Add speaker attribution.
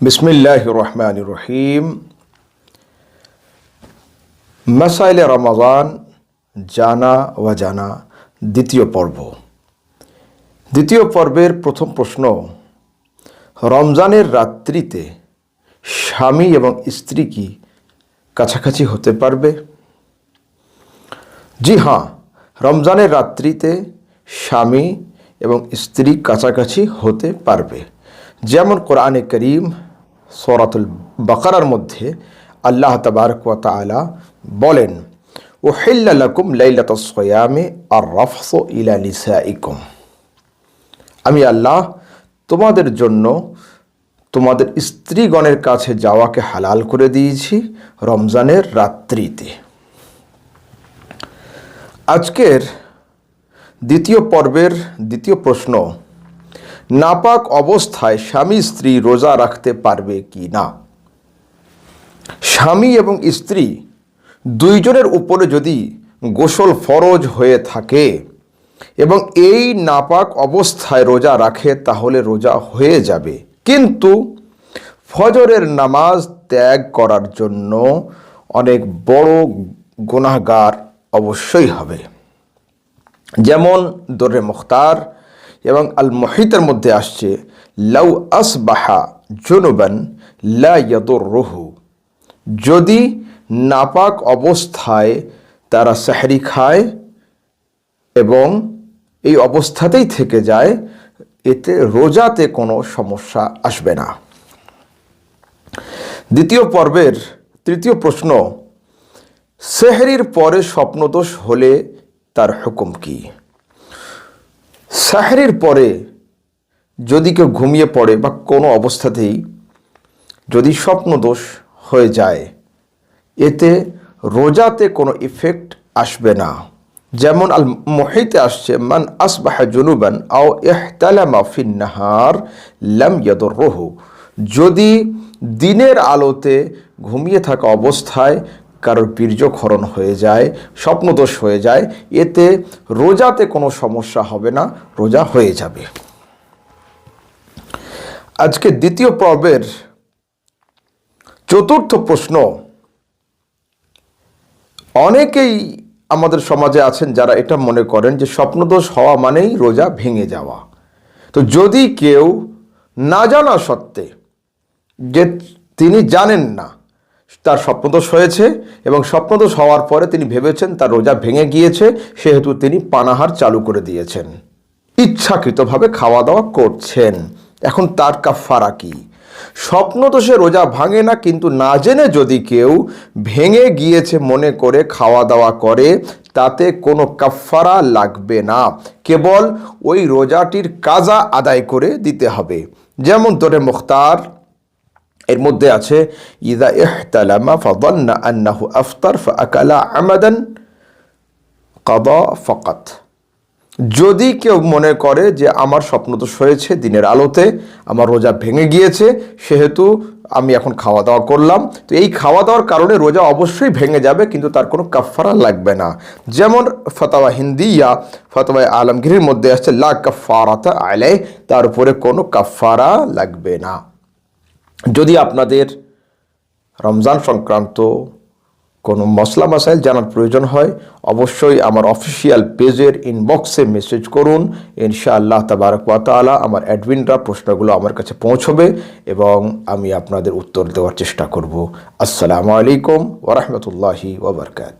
Speaker 1: বিসমিল্লাহ রহমান রহিম মাসাইলে রমাজান, জানা জানা, দ্বিতীয় পর্ব। দ্বিতীয় পর্বের প্রথম প্রশ্ন, রমজানের রাত্রিতে স্বামী এবং স্ত্রী কি কাছাকাছি হতে পারবে? জি হ্যাঁ রমজানের রাত্রিতে স্বামী এবং স্ত্রী কাছাকাছি হতে পারবে। যেমন কোরআনে করিম সরাতুল বাকারার মধ্যে আল্লাহ তবারক ওয়া তাআলা বলেন ও হেল্লাকুম লাইলাত সয়ামে আর রফস ইলা নিসাইকুম। আমি আল্লাহ তোমাদের জন্য তোমাদের স্ত্রীগণের কাছে যাওয়াকে হালাল করে দিয়েছি রমজানের রাত্রিতে। আজকের দ্বিতীয় পর্বের দ্বিতীয় প্রশ্ন নাপাক অবস্থায় স্বামী স্ত্রী রোজা রাখতে পারবে কি না? স্বামী এবং স্ত্রী দুইজনের উপরে যদি গোসল ফরজ হয়ে থাকে এবং এই নাপাক অবস্থায় রোজা রাখে, তাহলে রোজা হয়ে যাবে। কিন্তু ফজরের নামাজ ত্যাগ করার জন্য অনেক বড় গুনাহগার অবশ্যই হবে। যেমন দরে মুখতার এবং আল মহিতের মধ্যে আসছে, লাউ আসবাহা জুনুবান লা ইয়াদুর রহু যদি নাপাক অবস্থায় তারা সাহরি খায় এবং এই অবস্থাতেই থেকে যায়, এতে রোজাতে কোনো সমস্যা আসবে না। দ্বিতীয় পর্বের তৃতীয় প্রশ্ন, সেহরির পরে স্বপ্নদোষ হলে তার হুকুম কি? সাহরির পরে যদি কেউ ঘুমিয়ে পড়ে বা কোনো অবস্থাতেই যদি স্বপ্নদোষ হয়ে যায়, এতে রোজাতে কোনো ইফেক্ট আসবে না। যেমন আল মহিতে আসছে, মান আসবাহা জুনুবান আও এহতালামা ফিন নাহার লাম ইয়াদুর রহু যদি দিনের আলোতে ঘুমিয়ে থাকা অবস্থায় কারোর বীর্যক্ষরণ হয়ে যায়, স্বপ্নদোষ হয়ে যায়, এতে রোজাতে কোনো সমস্যা হবে না, রোজা হয়ে যাবে। আজকে দ্বিতীয় পর্বের চতুর্থ প্রশ্ন, অনেকেই আমাদের সমাজে আছেন যারা এটা মনে করেন যে স্বপ্নদোষ হওয়া মানেই রোজা ভেঙে যাওয়া। তো যদি কেউ না জানা সত্ত্বে যে তিনি জানেন না তার স্বপ্নদোষ হয়েছে এবং স্বপ্নদোষ হওয়ার পরে তিনি ভেবেছেন তার রোজা ভেঙে গিয়েছে, সেহেতু তিনি পানাহার চালু করে দিয়েছেন। ইচ্ছাকৃতভাবে খাওয়া দাওয়া করছেন। এখন তার কাফারা কি? স্বপ্নদোষে রোজা ভাঙে না, কিন্তু না জেনে যদি কেউ ভেঙে গিয়েছে মনে করে খাওয়া দাওয়া করে, তাতে কোনো কাফারা লাগবে না। কেবল ওই রোজাটির কাজা আদায় করে দিতে হবে। যেমন তোরে মুখতার এর মধ্যে আছে, ইদা ইহতালামা ফাদান্না আন্নাহু আফতার ফাআকালা আমাদান কাদা ফাকাত। যদি কেউ মনে করে যে আমার স্বপ্নদোষ হয়েছে দিনের আলোতে, আমার রোজা ভেঙে গিয়েছে, সেহেতু আমি এখন খাওয়া দাওয়া করলাম, তো এই খাওয়া দাওয়ার কারণে রোজা অবশ্যই ভেঙে যাবে, কিন্তু তার কোনো কাফারা লাগবে না। যেমন ফতাওয়া হিন্দিয়া ফতোয়া আলমগীরের মধ্যে আসছে, লা কাফারাতা আলাই তার উপরে কোনো কাফারা লাগবে না। যদি আপনাদের রমজান সংক্রান্ত কোনো মশলা মাসাইল জানার প্রয়োজন হয়, অবশ্যই আমার অফিসিয়াল পেজের ইনবক্সে মেসেজ করুন। ইনশাআল্লাহ তাবারক তালা আমার অ্যাডমিনরা প্রশ্নগুলো আমার কাছে পৌঁছবে এবং আমি আপনাদের উত্তর দেওয়ার চেষ্টা করব। আসসালামু আলাইকুম ওরহমতুল্লাহি ওবরকাত